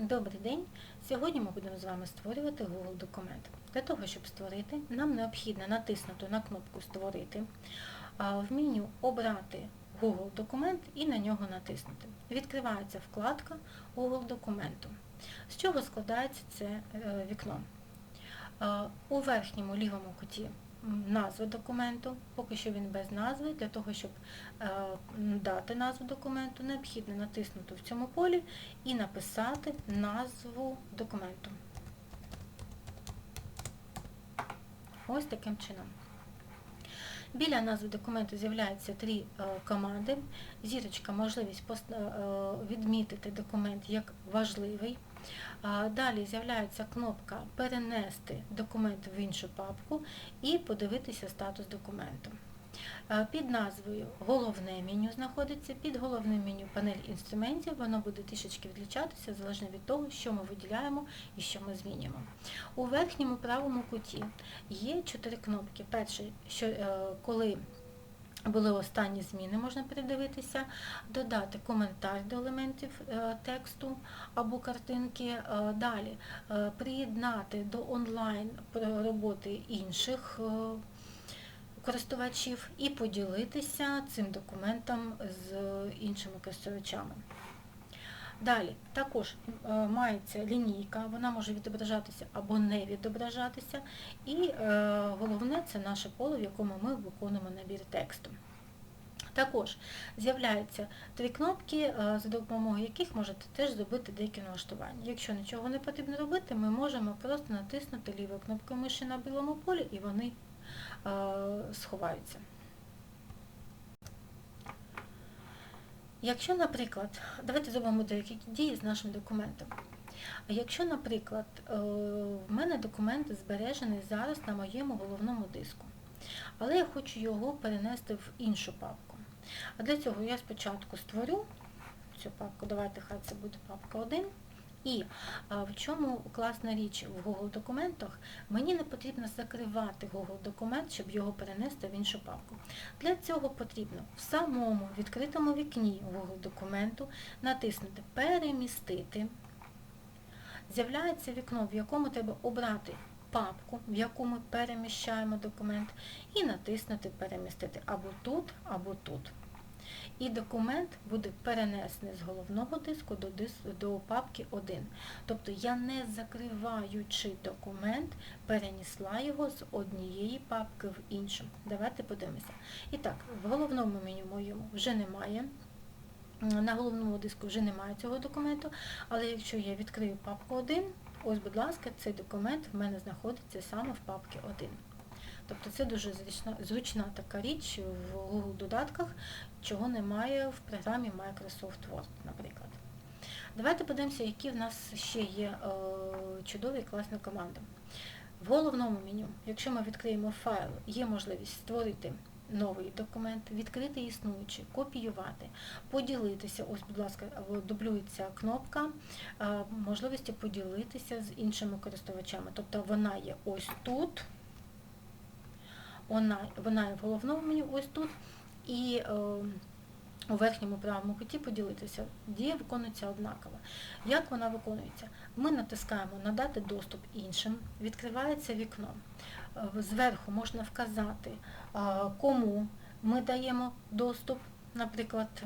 Добрий день! Сьогодні ми будемо з вами створювати Google документ. Для того, щоб створити, нам необхідно натиснути на кнопку Створити, в меню обрати Google документ і на нього натиснути. Відкривається вкладка Google документу. З чого складається це е, вікно? У верхньому лівому куті м, назва документу, поки що він без назви. Для того, щоб е, дати назву документу, необхідно натиснути в цьому полі і написати назву документу. Ось таким чином. Біля назви документу з'являються три е, команди. Зірочка можливість е, відмітити документ як важливий. Далі з'являється кнопка Перенести документ в іншу папку і подивитися статус документу. Під назвою Головне меню знаходиться, під головним меню панель інструментів, воно буде трішечки відлічатися залежно від того, що ми виділяємо і що ми змінюємо. У верхньому правому куті є чотири кнопки. Перше, що е, коли були останні зміни, можна передивитися, додати коментар до елементів е, тексту або картинки. Е, Далі е, приєднати до онлайн роботи інших користувачів і поділитися цим документом з іншими користувачами. Далі також е, мається лінійка, вона може відображатися або не відображатися. І е, головне це наше поле, в якому ми виконуємо набір тексту. Також з'являються три кнопки, е, за допомогою яких можете теж зробити деякі налаштування. Якщо нічого не потрібно робити, ми можемо просто натиснути лівою кнопкою миші на білому полі і вони сховаються. Якщо, наприклад, давайте зробимо деякі дії з нашим документом. Якщо, наприклад, е, в мене документ збережений зараз на моєму головному диску, але я хочу його перенести в іншу папку. А для цього я спочатку створю цю папку, давайте хай це буде папка 1. І а, в чому класна річ в Google документах, мені не потрібно закривати Google документ, щоб його перенести в іншу папку. Для цього потрібно в самому відкритому вікні Google документу натиснути Перемістити. З'являється вікно, в якому треба обрати папку, в яку ми переміщаємо документ, і натиснути Перемістити або тут, або тут. І документ буде перенесений з головного диску до, дис... до папки 1. Тобто я не закриваючи документ, перенесла його з однієї папки в іншу. Давайте подивимося. І так, в головному меню моєму вже немає. На головному диску вже немає цього документу, але якщо я відкрию папку 1, ось, будь ласка, цей документ в мене знаходиться саме в папці 1. Тобто це дуже зручна, зручна така річ в Google додатках, чого немає в програмі Microsoft Word, наприклад. Давайте подивимося, які в нас ще є е, чудові класні команди. В головному меню, якщо ми відкриємо файл, є можливість створити новий документ, відкрити існуючий, копіювати, поділитися, ось, будь ласка, дублюється кнопка е, можливості поділитися з іншими користувачами. Тобто вона є ось тут, вона, вона є в головному меню ось тут, і е, у верхньому правому куті поділитися. Дія виконується однаково. Як вона виконується? Ми натискаємо Надати доступ іншим, відкривається вікно. Е, Зверху можна вказати, е, кому ми даємо доступ, наприклад,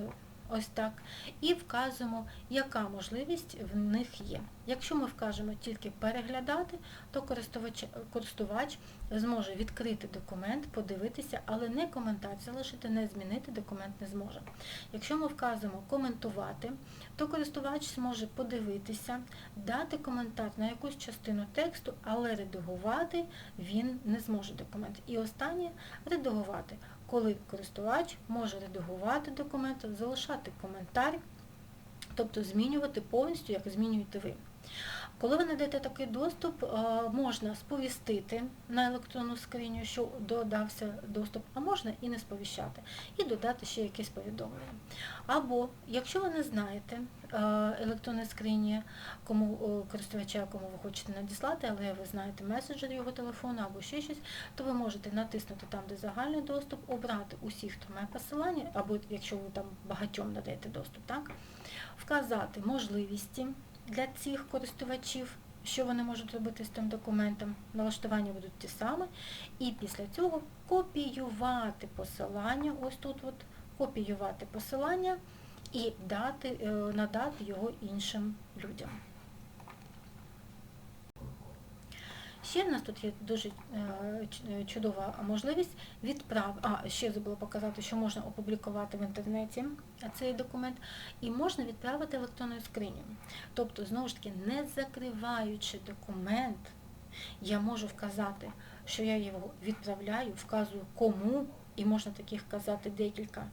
ось так, і вказуємо, яка можливість в них є. Якщо ми вкажемо тільки переглядати, то користувач, користувач зможе відкрити документ, подивитися, але не коментар залишити, не змінити документ не зможе. Якщо ми вказуємо коментувати, то користувач зможе подивитися, дати коментар на якусь частину тексту, але редагувати він не зможе документ. І останнє редагувати, коли користувач може редагувати документ, залишати коментар, тобто змінювати повністю, як змінюєте ви. Коли ви надаєте такий доступ, можна сповістити на електронну скриню, що додався доступ, а можна і не сповіщати, і додати ще якесь повідомлення. Або, якщо ви не знаєте електронної скрині, кому користувача, кому ви хочете надіслати, але ви знаєте меседжер його телефону або ще щось, то ви можете натиснути там, де загальний доступ, обрати усіх, хто має посилання, або якщо ви там багатьом надаєте доступ, так, вказати можливості для цих користувачів, що вони можуть робити з тим документом. Налаштування будуть ті самі. І після цього копіювати посилання, ось тут от, копіювати посилання і дати, е, надати його іншим людям. Ще в нас тут є дуже е, е, чудова можливість відправ... А, ще забула показати, що можна опублікувати в інтернеті цей документ, і можна відправити електронною скриню. Тобто, знову ж таки, не закриваючи документ, я можу вказати, що я його відправляю, вказую кому, і можна таких вказати декілька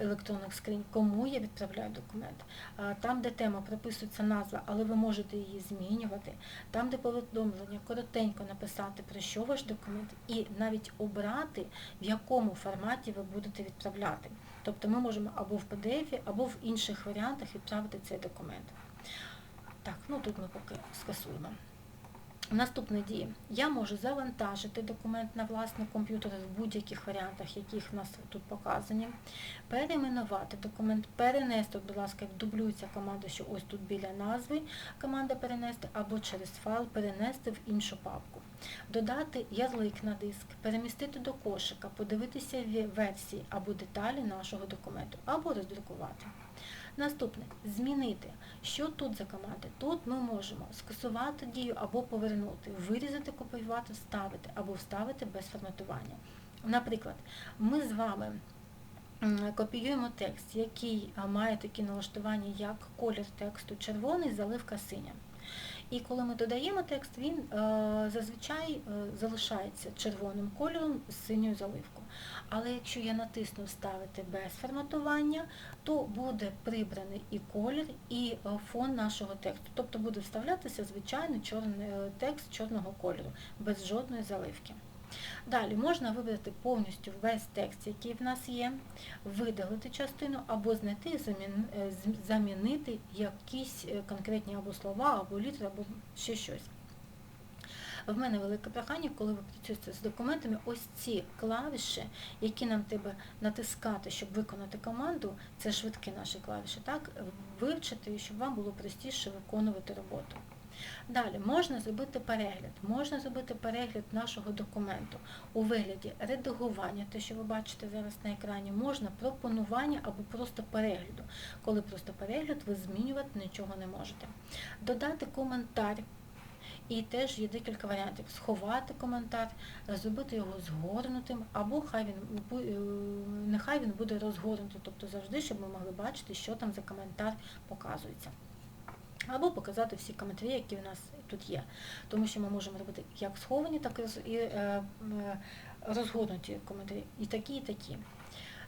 електронних скринь, кому я відправляю документ. Там, де тема прописується назва, але ви можете її змінювати. Там, де повідомлення, коротенько написати, про що ваш документ, і навіть обрати, в якому форматі ви будете відправляти. Тобто ми можемо або в PDF, або в інших варіантах відправити цей документ. Так, ну тут ми поки скасуємо. Наступна дія. Я можу завантажити документ на власний комп'ютер в будь-яких варіантах, яких в нас тут показані, перейменувати документ, перенести, будь ласка, дублюється команда, що ось тут біля назви команда перенести, або через файл перенести в іншу папку. Додати ярлик на диск, перемістити до кошика, подивитися версії або деталі нашого документу, або роздрукувати. Наступне змінити. Що тут за команди? Тут ми можемо скасувати дію або повернути, вирізати, копіювати, вставити або вставити без форматування. Наприклад, ми з вами копіюємо текст, який має такі налаштування, як колір тексту червоний, заливка синя. І коли ми додаємо текст, він е, зазвичай е, залишається червоним кольором з синьою заливкою. Але якщо я натисну Вставити без форматування, то буде прибраний і колір, і е, фон нашого тексту. Тобто буде вставлятися звичайний чорний текст чорного кольору, без жодної заливки. Далі можна вибрати повністю весь текст, який в нас є, видалити частину або знайти е, замінити якісь е, конкретні або слова, або літери, або ще щось. В мене велике прохання, коли ви працюєте з документами, ось ці клавіші, які нам треба натискати, щоб виконати команду, це швидкі наші клавіші, так, вивчити, щоб вам було простіше виконувати роботу. Далі можна зробити перегляд. Можна зробити перегляд нашого документу у вигляді редагування, те, що ви бачите зараз на екрані, можна пропонування або просто перегляду. Коли просто перегляд, ви змінювати нічого не можете. Додати коментар. І теж є декілька варіантів. Сховати коментар, зробити його згорнутим, або хай він е, нехай він буде розгорнутий, тобто завжди, щоб ми могли бачити, що там за коментар показується. Або показати всі коментарі, які в нас тут є. Тому що ми можемо робити як сховані, так і е, е, розгорнуті коментарі. І такі, і такі.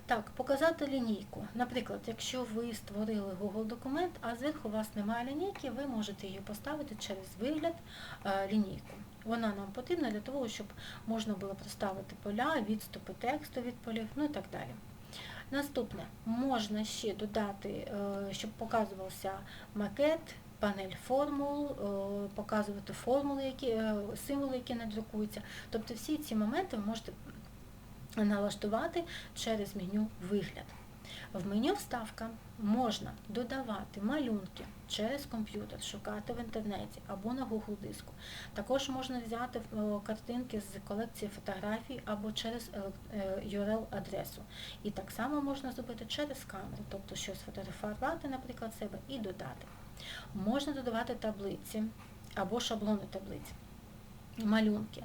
Так, показати лінійку. Наприклад, якщо ви створили Google документ, а зверху у вас немає лінійки, ви можете її поставити через вигляд е, лінійку. Вона нам потрібна для того, щоб можна було проставити поля, відступи тексту від полів, ну і так далі. Наступне, можна ще додати, щоб показувався макет, панель формул, е, показувати формули, які, е, символи, які не друкуються. Тобто всі ці моменти ви можете налаштувати через меню Вигляд. В меню Вставка можна додавати малюнки через комп'ютер, шукати в інтернеті або на Google диску. Також можна взяти е, картинки з колекції фотографій або через URL-адресу. І так само можна зробити через камеру, тобто щось фотографувати, наприклад, себе і додати. Можна додавати таблиці або шаблони таблиць, малюнки,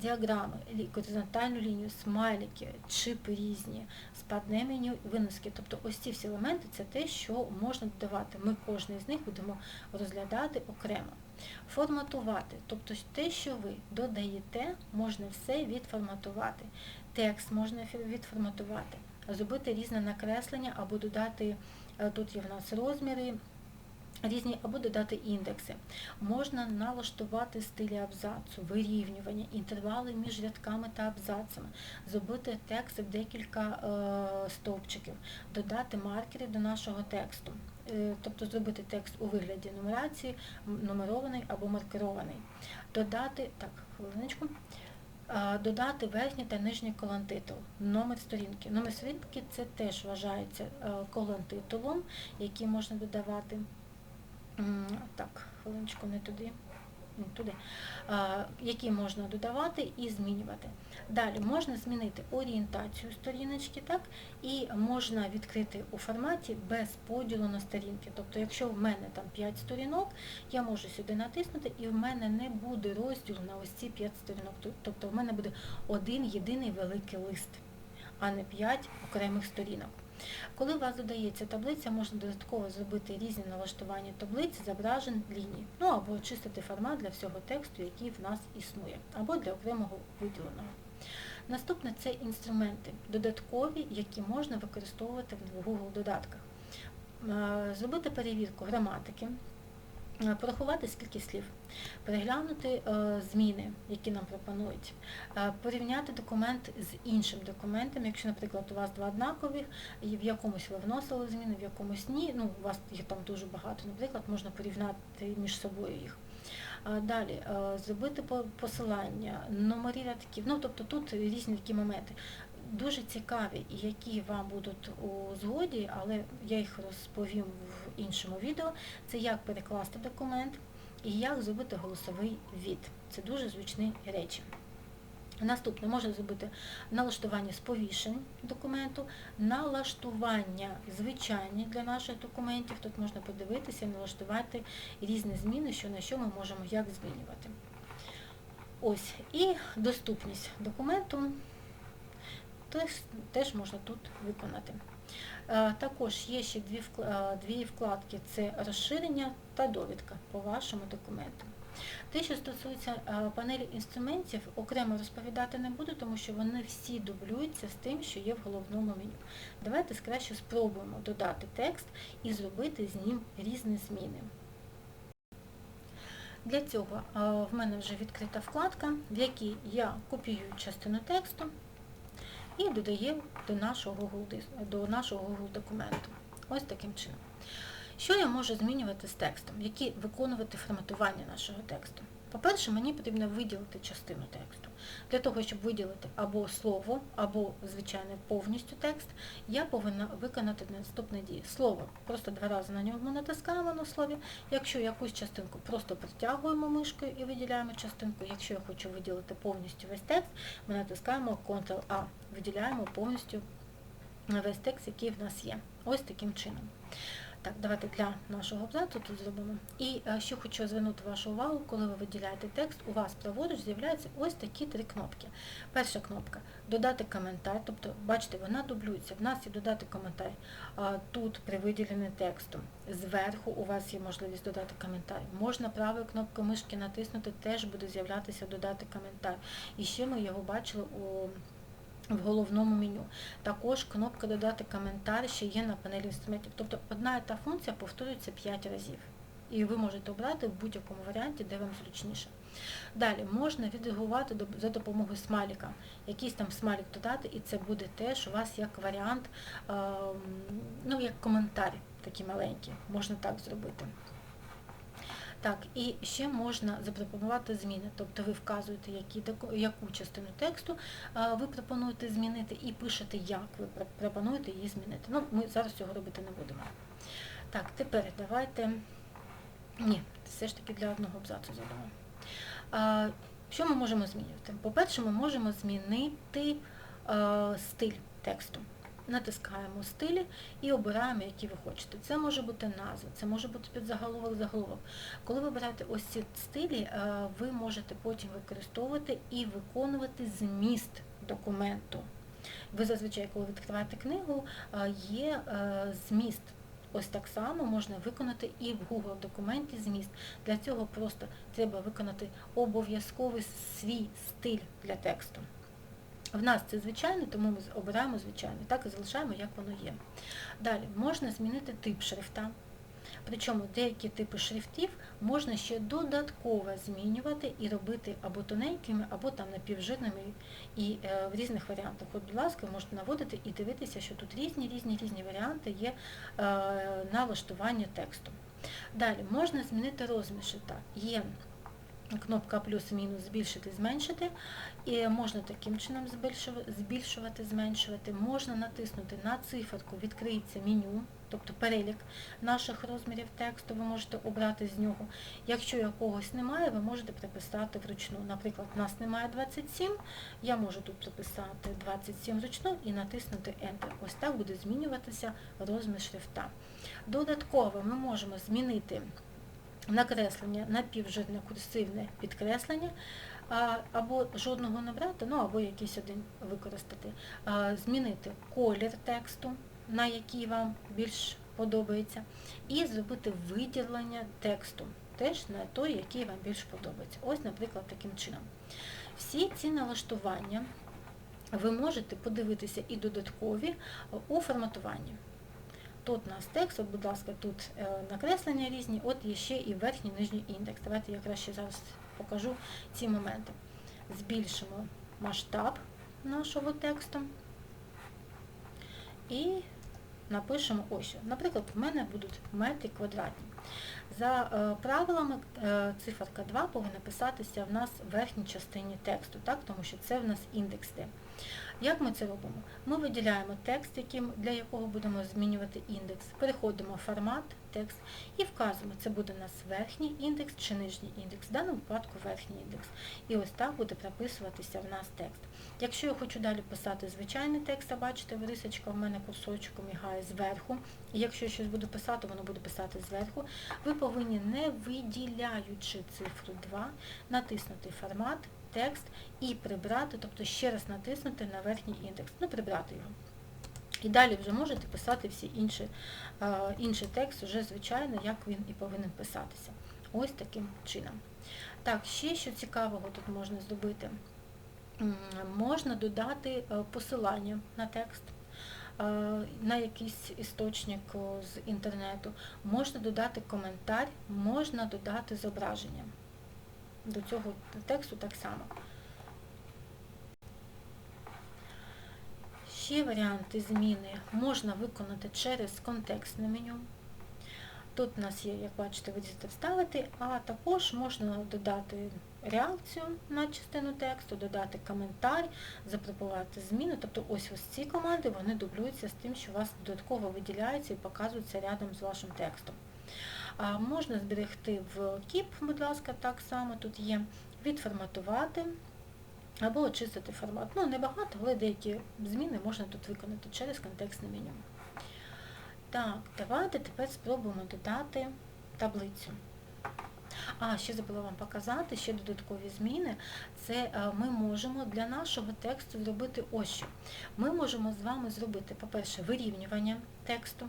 діаграми, горизонтальну лінію, смайлики, чипи різні, спадне меню, виноски. Тобто ось ці всі елементи це те, що можна додавати. Ми кожний з них будемо розглядати окремо. Форматувати, тобто те, що ви додаєте, можна все відформатувати. Текст можна відформатувати, зробити різне накреслення або додати, е, тут є в нас розміри, різні, або додати індекси. Можна налаштувати стилі абзацу, вирівнювання, інтервали між рядками та абзацами, зробити текст в декілька е, стовпчиків, додати маркери до нашого тексту. Е, Тобто зробити текст у вигляді нумерації, нумерований або маркерований. Додати, так, хвилиночку, додати верхній та нижній колон титул, номер сторінки. Номер сторінки це теж вважається е, колон титулом, який можна додавати. Так, хвилиночку не туди. Туди, які можна додавати і змінювати. Далі можна змінити орієнтацію сторіночки, так, і можна відкрити у форматі без поділу на сторінки. Тобто, якщо в мене там 5 сторінок, я можу сюди натиснути, і в мене не буде розділу на ось ці 5 сторінок. Тобто в мене буде один єдиний великий лист, а не 5 окремих сторінок. Коли у вас додається таблиця, можна додатково зробити різні налаштування таблиць, зображень, ліній, ну або очистити формат для всього тексту, який в нас існує, або для окремого виділеного. Наступне це інструменти додаткові, які можна використовувати в Google додатках. Е, Зробити перевірку граматики, порахувати скільки слів, переглянути е, зміни, які нам пропонують, е, порівняти документ з іншим документом, якщо, наприклад, у вас два однакових, і в якомусь ви вносили зміни, в якомусь ні, ну, у вас їх там дуже багато, наприклад, можна порівняти між собою їх. Далі е, зробити посилання, номери рядків. Ну, тобто тут різні такі моменти. Дуже цікаві, які вам будуть у згоді, але я їх розповім в іншому відео. Це як перекласти документ і як зробити голосовий від. Це дуже зручні речі. Наступне можна зробити налаштування сповіщень документу, налаштування звичайні для наших документів. Тут можна подивитися, налаштувати різні зміни, що на що ми можемо як змінювати. Ось, і доступність документу теж, можна тут виконати. Е, Також є ще дві е, дві вкладки це розширення та довідка по вашому документу. Те, що стосується е, панелі інструментів, окремо розповідати не буду, тому що вони всі дублюються з тим, що є в головному меню. Давайте краще спробуємо додати текст і зробити з ним різні зміни. Для цього в мене вже відкрита вкладка, в якій я копіюю частину тексту і додаємо до нашого до нашого Google документу. Ось таким чином. Що я можу змінювати з текстом? Які виконувати форматування нашого тексту? По-перше, мені потрібно виділити частину тексту. Для того, щоб виділити або слово, або, звичайно, повністю текст, я повинна виконати наступні дії. Слово, просто два рази на ньому натискаємо на слові. Якщо якусь частинку просто притягуємо мишкою і виділяємо частинку. Якщо я хочу виділити повністю весь текст, ми натискаємо Ctrl-A, виділяємо повністю весь текст, який в нас є. Ось таким чином. Так, давайте для нашого абзацу тут зробимо. І е, ще хочу звернути вашу увагу, коли ви виділяєте текст, у вас праворуч з'являються ось такі три кнопки. Перша кнопка додати коментар, тобто, бачите, вона дублюється. В нас є додати коментар. Тут при виділенні тексту. Зверху у вас є можливість додати коментар. Можна правою кнопкою мишки натиснути, теж буде з'являтися додати коментар. І ще ми його бачили у в головному меню. Також кнопка Додати коментар ще є на панелі інструментів. Тобто одна і та функція повторюється 5 разів. І ви можете обрати в будь-якому варіанті, де вам зручніше. Далі можна відреагувати за допомогою смайлика. Якийсь там смайлик додати, і це буде теж у вас як варіант, ем, ну як коментар такий маленький, можна так зробити. Так, і ще можна запропонувати зміни, тобто ви вказуєте, які, яку частину тексту ви пропонуєте змінити і пишете, як ви пропонуєте її змінити. Ну, ми зараз цього робити не будемо. Так, тепер давайте. Ні, все ж таки для одного абзацу зробимо. А, що ми можемо змінювати? По-перше, ми можемо змінити стиль тексту. Натискаємо стилі і обираємо, які ви хочете. Це може бути назва, це може бути підзаголовок, заголовок. Коли ви обираєте ось ці стилі, е, ви можете потім використовувати і виконувати зміст документу. Ви зазвичай, коли відкриваєте книгу, е, є е, зміст. Ось так само можна виконати і в Google документі зміст. Для цього просто треба виконати обов'язковий свій стиль для тексту. В нас це звичайний, тому ми обираємо звичайний, так і залишаємо, як воно є. Далі можна змінити тип шрифта. Причому деякі типи шрифтів можна ще додатково змінювати і робити або тоненькими, або там напівжирними і е, в різних варіантах. От, будь ласка, можете наводити і дивитися, що тут різні різні різні варіанти є е, налаштування тексту. Далі можна змінити розмір шрифта. Є кнопка плюс-мінус збільшити, зменшити. І можна таким чином збільшувати, зменшувати. Можна натиснути на циферку, відкриється меню тобто перелік наших розмірів тексту, ви можете обрати з нього. Якщо якогось немає, ви можете приписати вручну. Наприклад, у нас немає 27, я можу тут приписати 27 вручну і натиснути Enter. Ось так буде змінюватися розмір шрифта. Додатково ми можемо змінити накреслення на півжирне курсивне підкреслення, або жодного не брати, ну або якийсь один використати, змінити колір тексту, на який вам більш подобається, і зробити виділення тексту, теж на той, який вам більш подобається. Ось, наприклад, таким чином. Всі ці налаштування ви можете подивитися і додаткові у форматуванні. Тут у нас текст, от, будь ласка, тут е, накреслення різні, от є ще і верхній нижній індекс. Давайте я краще зараз покажу ці моменти. Збільшимо масштаб нашого тексту і напишемо ось. Наприклад, в мене будуть метри квадратні. За е, правилами е, циферка 2 повинна писатися в нас в верхній частині тексту, так? тому що це в нас індекс де. Як ми це робимо? Ми виділяємо текст, яким, для якого будемо змінювати індекс. Переходимо в формат, текст і вказуємо, це буде у нас верхній індекс чи нижній індекс, в даному випадку верхній індекс. І ось так буде прописуватися в нас текст. Якщо я хочу далі писати звичайний текст, а бачите, рисочка в мене кусочком мігає зверху. І якщо я щось буду писати, воно буде писати зверху, ви повинні, не виділяючи цифру 2, натиснути формат текст і прибрати, тобто ще раз натиснути на верхній індекс, ну прибрати його. І далі вже можете писати всі інші, інший текст, вже звичайно, як він і повинен писатися. Ось таким чином. Так, ще що цікавого тут можна зробити. Можна додати е, посилання на текст, е, на якийсь істочник з інтернету, можна додати коментар, можна додати зображення до цього тексту так само. Ще варіанти зміни можна виконати через контекстне меню. Тут у нас є, як бачите, видіти вставити, а також можна додати реакцію на частину тексту, додати коментар, запропонувати зміни. Тобто ось ось ці команди вони дублюються з тим, що у вас додатково виділяється і показується рядом з вашим текстом. Можна зберегти в кіп, будь ласка, так само тут є, відформатувати або очистити формат. Ну, небагато, але деякі зміни можна тут виконати через контекстне меню. Так, давайте тепер спробуємо додати таблицю. А, ще забула вам показати, ще додаткові зміни. Це е, ми можемо для нашого тексту зробити ось що. Ми можемо з вами зробити, по-перше, вирівнювання тексту,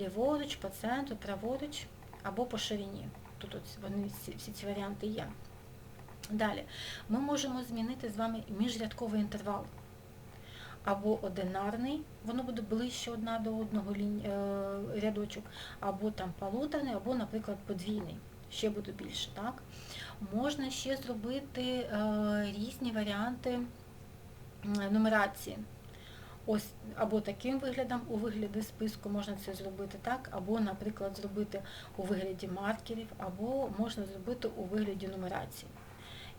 ліворуч, по центру, праворуч або по ширині. Тут от вони всі, ці варіанти є. Далі, ми можемо змінити з вами міжрядковий інтервал. Або одинарний, воно буде ближче одна до одного е, рядочок, або там полуторний, або, наприклад, подвійний, ще буде більше. так? Можна ще зробити е, різні варіанти нумерації. Ось або таким виглядом у вигляді списку можна це зробити так, або, наприклад, зробити у вигляді маркерів, або можна зробити у вигляді нумерації.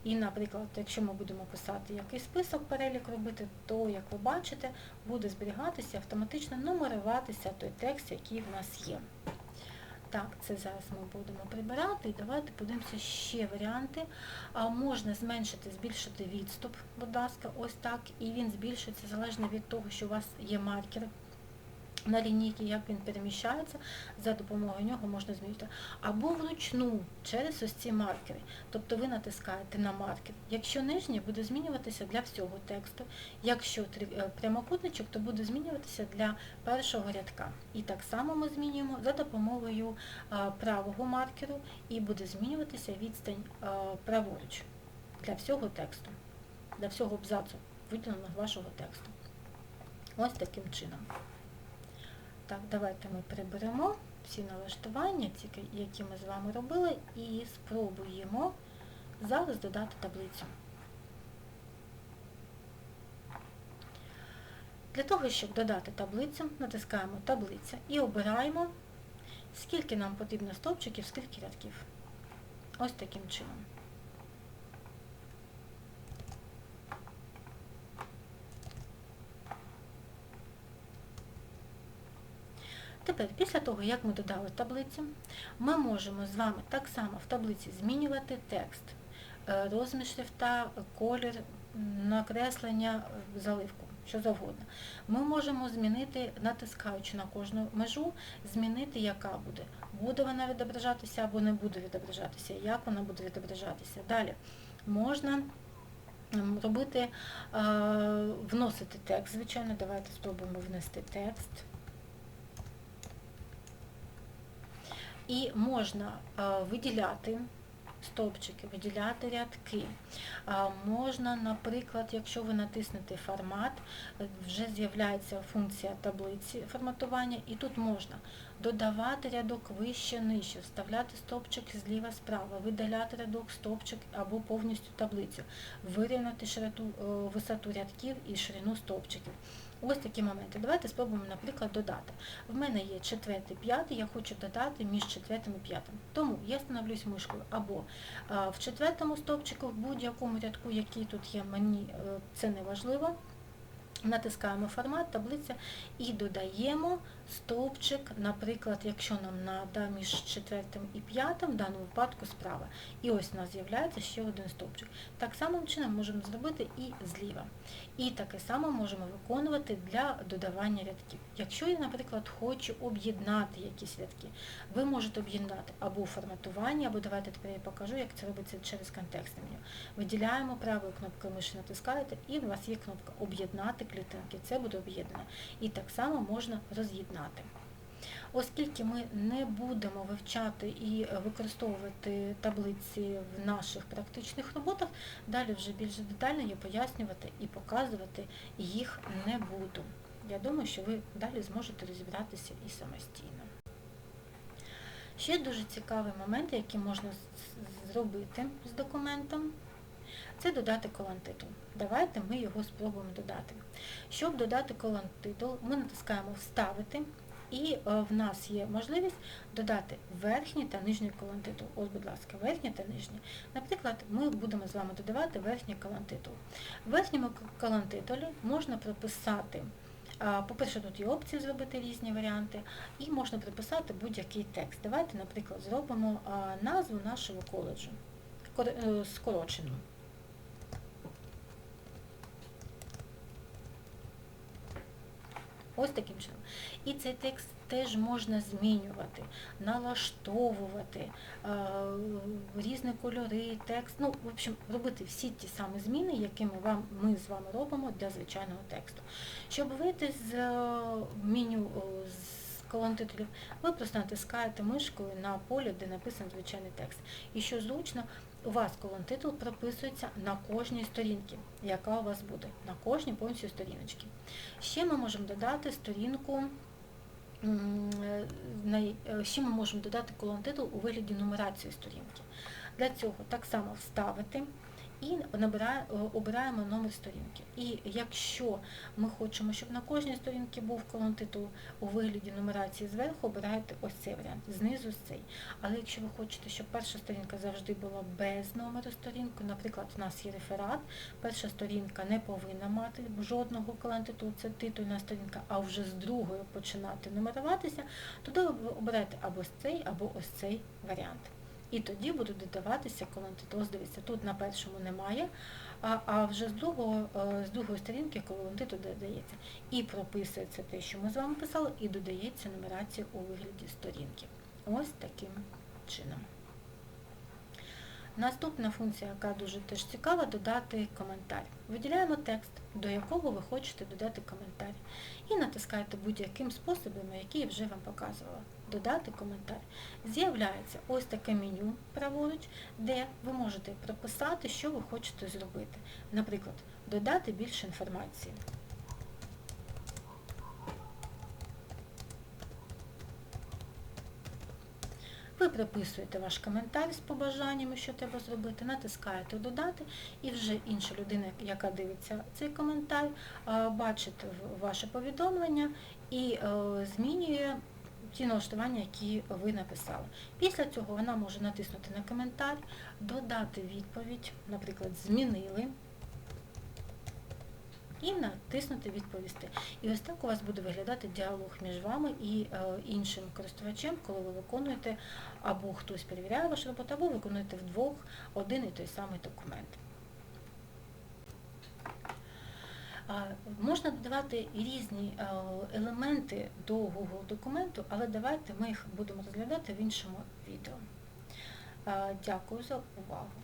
І, наприклад, якщо ми будемо писати якийсь список, перелік робити, то, як ви бачите, буде зберігатися, автоматично нумеруватися той текст, який в нас є. Так, це зараз ми будемо прибирати. І давайте подивимося ще варіанти. А, Можна зменшити, збільшити відступ, будь ласка, ось так. І він збільшується залежно від того, що у вас є маркер на лінійці, як він переміщається, за допомогою нього можна змінити. Або вручну через ось ці маркери. Тобто ви натискаєте на маркер. Якщо нижній, буде змінюватися для всього тексту. Якщо е, прямокутничок, то буде змінюватися для першого рядка. І так само ми змінюємо за допомогою правого маркеру і буде змінюватися відстань праворуч для всього тексту, для всього абзацу, виділеного вашого тексту. Ось таким чином. Так, давайте ми приберемо всі налаштування, які ми з вами робили, і спробуємо зараз додати таблицю. Для того, щоб додати таблицю, натискаємо таблиця і обираємо, скільки нам потрібно стовпчиків, скільки рядків. Ось таким чином. Тепер після того, як ми додали таблиці, ми можемо з вами так само в таблиці змінювати текст, е, розмір шрифта, колір, накреслення, е, заливку, що завгодно. Ми можемо змінити, натискаючи на кожну межу, змінити, яка буде. Буде вона відображатися або не буде відображатися, як вона буде відображатися. Далі можна робити, е, вносити текст, звичайно, давайте спробуємо внести текст. І можна е, виділяти стовпчики, виділяти рядки. Можна, наприклад, якщо ви натиснете формат, е, вже з'являється функція таблиці форматування, і тут можна додавати рядок вище, нижче, вставляти стовпчик зліва справа, видаляти рядок, стовпчик або повністю таблицю, вирівняти широту, е, висоту рядків і ширину стовпчиків. Ось такі моменти. Давайте спробуємо, наприклад, додати. В мене є четвертий, п'ятий, я хочу додати між четвертим і п'ятим. Тому я становлюсь мишкою або а, в четвертому стовпчику, в будь-якому рядку, який тут є, мені е, це не важливо. Натискаємо формат, таблиця і додаємо стовпчик, наприклад, якщо нам треба між четвертим і п'ятим, в даному випадку справа. І ось у нас з'являється ще один стовпчик. Так самим чином можемо зробити і зліва. І таке саме можемо виконувати для додавання рядків. Якщо я, наприклад, хочу об'єднати якісь рядки, ви можете об'єднати або у форматуванні, або давайте тепер я покажу, як це робиться через контекстне меню. Виділяємо правою кнопкою миші, натискаєте, і у вас є кнопка Об'єднати клітинки. Це буде об'єднано. І так само можна роз'єднати. Оскільки ми не будемо вивчати і використовувати таблиці в наших практичних роботах, далі вже більш детально я пояснювати і показувати їх не буду. Я думаю, що ви далі зможете розібратися і самостійно. Ще дуже цікавий момент, який можна зробити з документом, це додати колон-титул. Давайте ми його спробуємо додати. Щоб додати колон-титул, ми натискаємо Вставити, і в нас є можливість додати верхній та нижній колон-титул. Ось, будь ласка, верхній та нижній. Наприклад, ми будемо з вами додавати верхній колон-титул. В верхньому колон-титулі можна прописати по-перше, тут є опції зробити різні варіанти, і можна приписати будь-який текст. Давайте, наприклад, зробимо назву нашого коледжу е, скорочену. Ось таким чином. І цей текст теж можна змінювати, налаштовувати, різні кольори, текст. Ну, в общем, робити всі ті самі зміни, які ми, вам, ми з вами робимо для звичайного тексту. Щоб вийти з меню з колон титулів, ви просто натискаєте мишкою на полі, де написано звичайний текст. І що зручно, у вас колон титул прописується на кожній сторінці, яка у вас буде, на кожній повністю сторіночки. Ще ми можемо додати сторінку, ще ми можемо додати колон титул у вигляді нумерації сторінки. Для цього так само вставити і обираємо номер сторінки. І якщо ми хочемо, щоб на кожній сторінці був колон титул у вигляді нумерації зверху, обираєте ось цей варіант, знизу цей. Але якщо ви хочете, щоб перша сторінка завжди була без номеру сторінки, наприклад, у нас є реферат, перша сторінка не повинна мати жодного колон титулу, це титульна сторінка, а вже з другої починати нумеруватися, ви обираєте або цей, або ось цей варіант. І тоді будуть додаватися колонтит. Ось дивіться, тут на першому немає, а а вже з другого, е, з другої сторінки колонтиту додається. І прописується те, що ми з вами писали, і додається нумерація у вигляді сторінки. Ось таким чином. Наступна функція, яка дуже теж цікава, додати коментар. Виділяємо текст, до якого ви хочете додати коментар. І натискаєте будь-яким способом, який я вже вам показувала. Додати коментар. З'являється ось таке меню праворуч, де ви можете прописати, що ви хочете зробити. Наприклад, додати більше інформації. Ви прописуєте ваш коментар з побажаннями, що треба зробити, натискаєте Додати, і вже інша людина, яка дивиться цей коментар, бачить ваше повідомлення і змінює ті налаштування, які ви написали. Після цього вона може натиснути на коментар, додати відповідь, наприклад, змінили. і натиснути Відповісти. І ось так у вас буде виглядати діалог між вами і е, іншим користувачем, коли ви виконуєте або хтось перевіряє вашу роботу, або виконуєте вдвох один і той самий документ. А, Можна додавати різні е, елементи до Google документу, але давайте ми їх будемо розглядати в іншому відео. Е, Дякую за увагу.